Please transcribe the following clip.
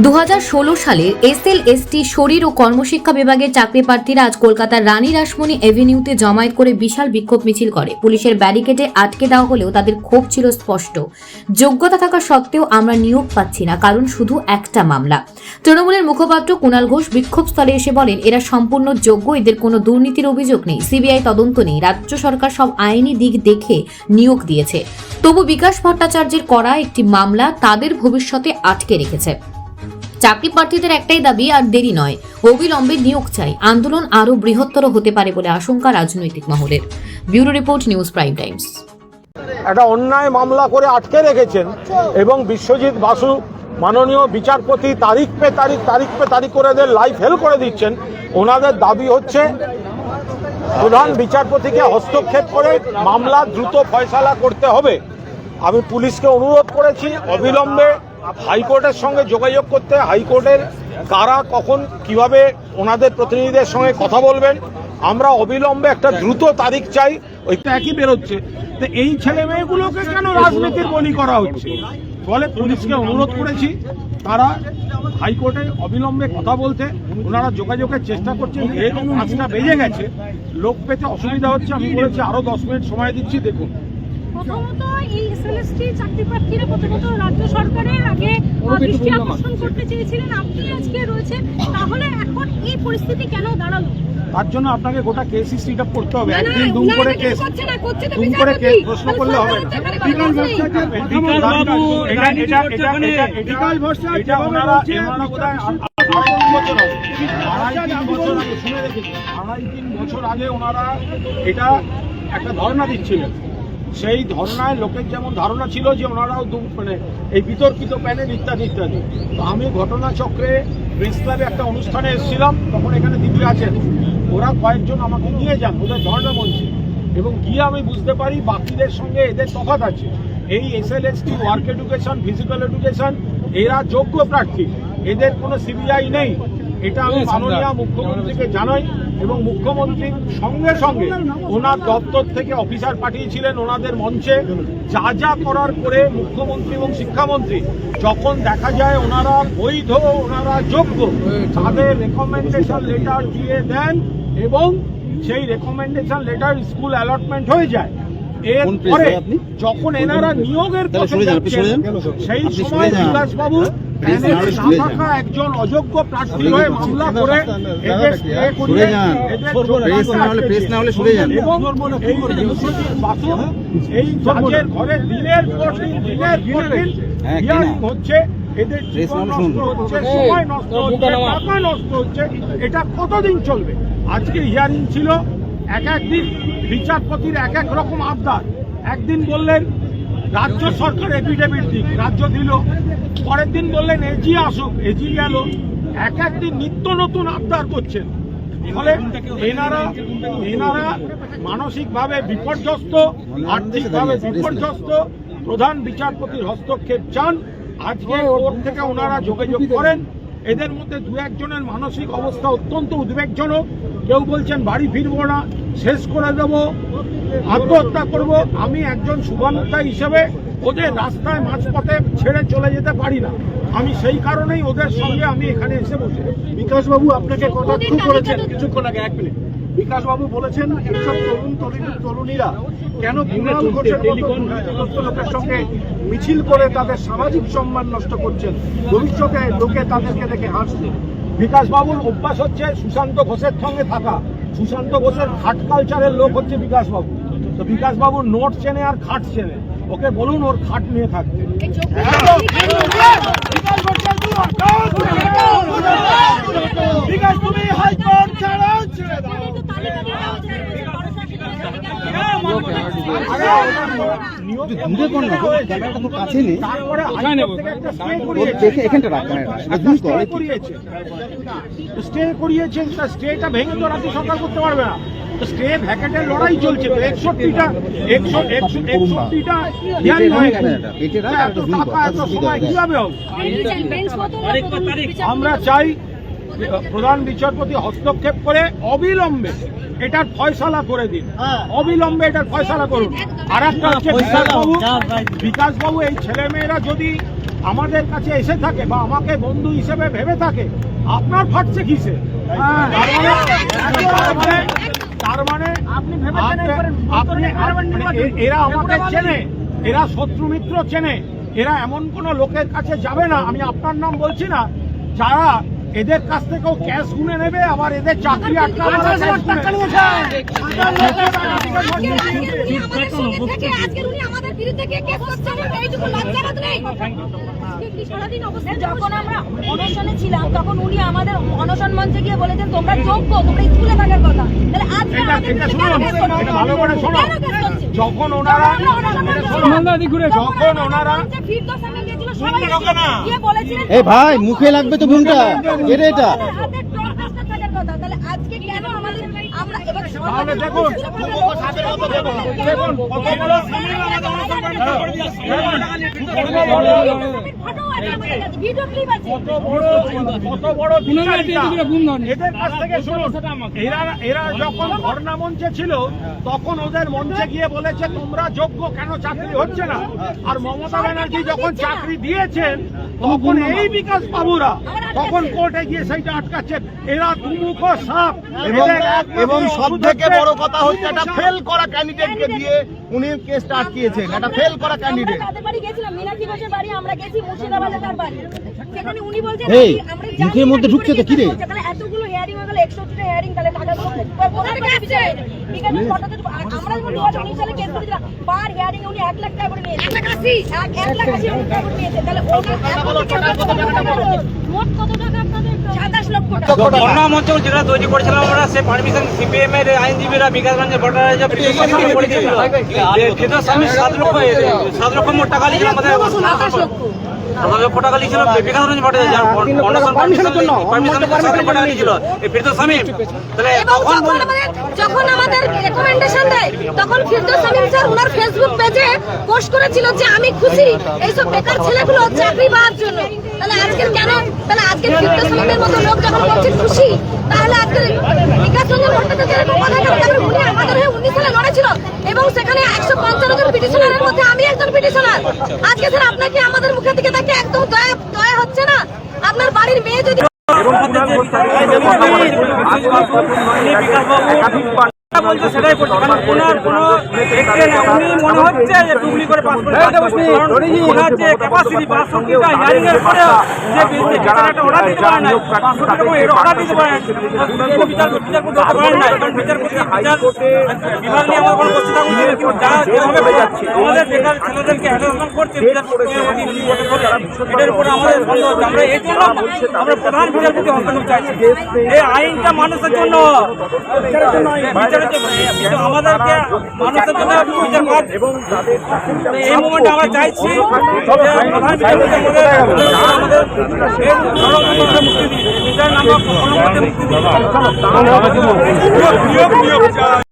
দু হাজার ষোলো সালে এসএল এসটি শরীর ও কর্মশিক্ষা বিভাগের চাকরি প্রার্থীরা আজ কলকাতার রানী রাসমণি এভিনিউতে জমায়েত করে বিশাল বিক্ষোভ মিছিল করে। পুলিশের ব্যারিকেডে আটকে দেওয়া হলেও তাদের ক্ষোভ ছিল স্পষ্ট। যোগ্যতা থাকা সত্ত্বেও আমরা নিয়োগ পাচ্ছি না, কারণ শুধু একটা মামলা। তৃণমূলের মুখপাত্র কুণাল ঘোষ বিক্ষোভস্থলে এসে বলেন, এরা সম্পূর্ণ যোগ্য, এদের কোনো দুর্নীতির অভিযোগ নেই। সিবিআই তদন্ত নেই। রাজ্য সরকার সব আইনি দিক দেখে নিয়োগ দিয়েছে। তবু বিকাশ ভট্টাচার্যের করা একটি মামলা তাদের ভবিষ্যতে আটকে রেখেছে। চাকরি প্রার্থীদের একটাই দাবি, আর দেরি নয়। অবিলম্বে নিয়োগ চাই। আন্দোলন আরও বৃহত্তর হতে পারে বলে আশঙ্কা রাজনৈতিক মহলের। Bureau report, news prime times. একটা অন্যায় মামলা করে আটকে রেখেছেন এবং বিশ্বজিৎ বাসু মাননীয় বিচারপতি তারিখ পে তারিখ তারিখ পে তারিখ করে এদের লাইফ হেল করে দিচ্ছেন। ওনাদের দাবি হচ্ছে, প্রধান বিচারপতিকে হস্তক্ষেপ করে মামলা দ্রুত ফয়সালা করতে হবে। আমি পুলিশকে অনুরোধ করেছি, অবিলম্বে হাইকোর্টের সঙ্গে যোগাযোগ করতে হাইকোর্টের কারা, কখন, কীভাবে ওনাদের প্রতিনিধিদের সঙ্গে কথা বলবেন, আমরা অবিলম্বে একটা দ্রুত তারিখ চাই। ওইটা একই বেরোচ্ছে। তো এই ছেলে মেয়েগুলোকে কেন রাজনীতির বলি করা হচ্ছে? ফলে পুলিশকে অনুরোধ করেছি, তারা হাইকোর্টে অবিলম্বে কথা বলতে, ওনারা যোগাযোগের চেষ্টা করছেন। যেহেতু পাঁচটা বেজে গেছে। লোক পেতে অসুবিধা হচ্ছে, আমি বলেছি আরও দশ মিনিট সময় দিচ্ছি, দেখুন। প্রথমত এই এসএলএসটি চাকরি প্রার্থীরা প্রথমত রাজ্য সরকারের আগে আহ, দৃষ্টি আকর্ষণ করতে চেয়েছিলেন। আপনি আজকে রয়েছেন। তাহলে এখন এই পরিস্থিতি কেন দাঁড়াল? তার জন্য আপনাকে গোটা কেস হিস্ট্রিটা পড়তে হবে। না, না, একদিন দুম করে কেস করছে না, করছে তো দুম করে কেস প্রশ্ন করলে হবে না। আড়াই তিন বছর আগে ওনারা এটা একটা ধর্ণা দিচ্ছিলেন। সেই ধর্নায় লোকের যেমন ধারণা ছিল যে ওনারাও দু মানে এই বিতর্কিত প্যানেল ইত্যাদি ইত্যাদি। তো আমি ঘটনাচক্রে প্রেস ক্লাবে একটা অনুষ্ঠানে এসেছিলাম, তখন এখানে দিদি আছেন। ওরা কয়েকজন আমাকে নিয়ে যান, ওদের ধর্ণা মঞ্চে এবং গিয়ে আমি বুঝতে পারি বাকিদের সঙ্গে এদের তফাৎ আছে। এই S L S T work education physical education এরা যোগ্য প্রার্থী। এদের কোনো সিবিআই নেই। এটা আমি মাননীয় মুখ্যমন্ত্রীকে জানাই এবং মুখ্যমন্ত্রী সঙ্গে সঙ্গে ওনার দপ্তর থেকে অফিসার পাঠিয়েছিলেন ওনাদের মঞ্চে। যা যা করার করে মুখ্যমন্ত্রী এবং শিক্ষামন্ত্রী যখন দেখা যায় ওনারা বৈধ ওনারা যোগ্য তাদের রেকমেন্ডেশন লেটার দিয়ে দেন এবং সেই রেকমেন্ডেশন লেটার স্কুল অ্যালটমেন্ট হয়ে যায়। এরপরে যখন এনারা নিয়োগের সেই সময় বিকাশবাবু থাকা একজন অযোগ্য প্রার্থী হয়ে মামলা করে এই বিশ্বজিৎ বাসু এই জাজের ঘরে দিনের পর দিন দিনের পর দিন হিয়ারিং হচ্ছে এদের জীবন নষ্ট হচ্ছে সময় নষ্ট হচ্ছে টাকা নষ্ট হচ্ছে এটা কতদিন চলবে? আজকে হিয়ারিং ছিল এক একদিন বিচারপতির এক এক রকম আবদার। একদিন বললেন রাজ্য সরকার এফিডেভিট দিক, রাজ্য দিল। পরের দিন বললেন, এজি আসুক, এজি গেল। এক একদিন নিত্য নতুন আবদার করছেন। ফলে এনারা এনারা মানসিকভাবে বিপর্যস্ত, আর্থিকভাবে বিপর্যস্ত। প্রধান বিচারপতির হস্তক্ষেপ চান। আজকে কোর্ট থেকে ওনারা যোগাযোগ করেন। এদের মধ্যে দু একজনের মানসিক অবস্থা অত্যন্ত উদ্বেগজনক। কেউ বলছেন, বাড়ি ফিরবো না, শেষ করে দেব। আত্মহত্যা করব আমি একজন শুভানুতা হিসেবে ওদের রাস্তায় মাঝপথে ছেড়ে চলে যেতে পারি না। আমি সেই কারণেই ওদের সঙ্গে আমি এখানে এসে বসে। বিকাশবাবু আপনাকে কটাক্ষ করেছেন কিছুক্ষণ আগে এক মিনিট। বিকাশবাবু বলেছেন এইসব তরুণ তরুণ তরুণীরা কেন কুণাল ঘোষের মতো লোকের সঙ্গে মিছিল করে তাদের সামাজিক সম্মান নষ্ট করছেন? ভবিষ্যতে লোকে তাদেরকে দেখে হাসছে। বিকাশবাবুর অভ্যাস হচ্ছে সুশান্ত ঘোষের সঙ্গে থাকা। সুশান্ত ঘোষের খাট কালচারের লোক হচ্ছে বিকাশবাবু। তো বিকাশবাবুর নোট চেনে আর খাট চেনে। ওকে বলুন ওর খাট নিয়ে থাকতে। বিকাশ তুমি হাইকোর্ট ছাড়াও ছেড়ে দাও। স্টে করিয়েছেন তা। স্টেটা ভেঙে তো রাজ্য সরকার করতে পারবে না। তো স্টে ভ্যাকেটের লড়াই চলছে তো একষট্টিটা একশো একশো একষট্টিটা হিয়ারিং হয়ে গেছে। এত টাকা এত সময় হবে। কীভাবে? আমরা চাই প্রধান বিচারপতি হস্তক্ষেপ করে অবিলম্বে এটার ফয়সালা করে দিন। অবিলম্বে এটার ফয়সালা করুন। আর একটা হচ্ছে বিকাশবাবু। বিকাশবাবু এই ছেলেমেয়েরা যদি আমাদের কাছে এসে থাকে বা আমাকে বন্ধু হিসেবে ভেবে থাকে আপনার ফাটছে কিসে? তার মানে মানে আপনি এরা আমাকে চেনে এরা শত্রু মিত্র চেনে এরা এমন কোন লোকের কাছে যাবে না আমি আপনার নাম বলছি না যারা এদের কাছ থেকেও ক্যাশ গুনে নেবে আবার এদের চাকরি আটকাবে যখন আমরা অনশনে ছিলাম তখন উনি আমাদের অনশন মঞ্চে গিয়ে বলেছেন তোমরা যোগ্য তোমরা স্কুলে থাকার কথা। তাহলে আজকে? যখন ওনারা যখন ওনারা এই ভাই মুখে লাগবে তো ঘুমটা। এটা? এরা এরা যখন ধর্ণা মঞ্চে ছিল, তখন ওদের মঞ্চে গিয়ে বলেছে, তোমরা যোগ্য কেন চাকরি হচ্ছে না? আর মমতা ব্যানার্জি যখন চাকরি দিয়েছেন তখন এই বিকাশ বাবুরা তখন কোর্টে গিয়ে সেইটা আটকাচ্ছে। এরা দুমুখ সাপ। এবং এবং সব থেকে বড় কথা হচ্ছে এটা ফেল করা ক্যান্ডিডেটকে দিয়ে উনি কেসটা আটকিয়েছেন। এটা ফেল করা ক্যান্ডিডেট আমরা বাড়ি গেছিলাম, মীনাক্ষী ঘোষের বাড়ি, আমরা গেছি মুর্শিদাবাদে বাড়ি। সেখানে উনি বলছেন, এই, আমরা মুখের মধ্যে ঢুকছে তো, কি কি রে? করছে, তাহলে এতগুলো hearing হয়ে গেল, 61 টা আমরা যখন 2019 সালে case করেছিলাম, per hearing উনি এক লাখ টাকা করে নিয়েছেন। এক- এক লাখ আশি টাকা করে নিয়েছেন। তাহলে ওনার এখন তো case কত টাকা করে? মোট কত টাকা আপনাদের 27 লক্ষ টাকা। বন্যা মঞ্চ যেটা তৈরি করেছিলাম আমরা সে পারমিশন সিপিএম আইনজীবীরা বিকাশগঞ্জের ভোটার যে সাত লক্ষ সাত লক্ষ মোট টাকা লিখছিল আমাদের পারমিশন এই ফেরদৌস স্বামী। তাহলে তখন যখন আমাদের রেকমেন্ডেশন দেয় তখন ফিরদৌস আমিন স্যার ওনার ফেসবুক পেজে পোস্ট করেছিল যে আমি খুশি। এইসব বেকার ছেলেগুলো চাকরি পাওয়ার জন্য। তাহলে আজকের কেন তাহলে আজকে ফিরদৌস মতো লোক যখন বলছে খুশি তাহলে আজকে বিকাশ রঞ্জন ভট্টাচার্য এরকম কথা কেন কারণ উনি আমাদের হয়ে উনিশ সালে লড়েছিল এবং সেখানে একশো পঞ্চান্ন জন পিটিশনারের মধ্যে আমি একজন পিটিশনার। আজকে স্যার আপনাকে আমাদের মুখের দিকে তাকে একদম দয়া দয়া হচ্ছে না? আপনার বাড়ির মেয়ে যদি বলছে সেটাই করছে। কারণ ওনার কোনো উনি মনে হচ্ছে যে টুকলি করে পাস করে কাজ করছে। কারণ ওনার যে ক্যাপাসিটি বা শক্তিটা হিয়ারিং এর পরে যে বিচার একটা অর্ডার দিতে পারে না পাঁচশো টাকা করে অর্ডার দিতে পারে। না বিচার বিচার করতে পারেন না কারণ বিচারপতি বিচার বিভাগ নিয়ে আমার কোনো বস্তু থাকুন যারা যেভাবে বোঝাচ্ছে আমাদের বেকার ছেলেদেরকে হ্যারাসমেন্ট করছে বিচারপতি এটার উপরে আমাদের সন্দেহ হচ্ছে। আমরা এই জন্য আমরা প্রধান বিচারপতি হস্তান্তর চাইছি। এই আইনটা মানুষের জন্য বিচারের জন্য বিচারের জন্য কিন্তু আমাদেরকে মানুষের জন্য একটু বিচার এই মুমেন্টে আমরা চাইছি আমাদের মুক্তি দিই মুক্তি দিই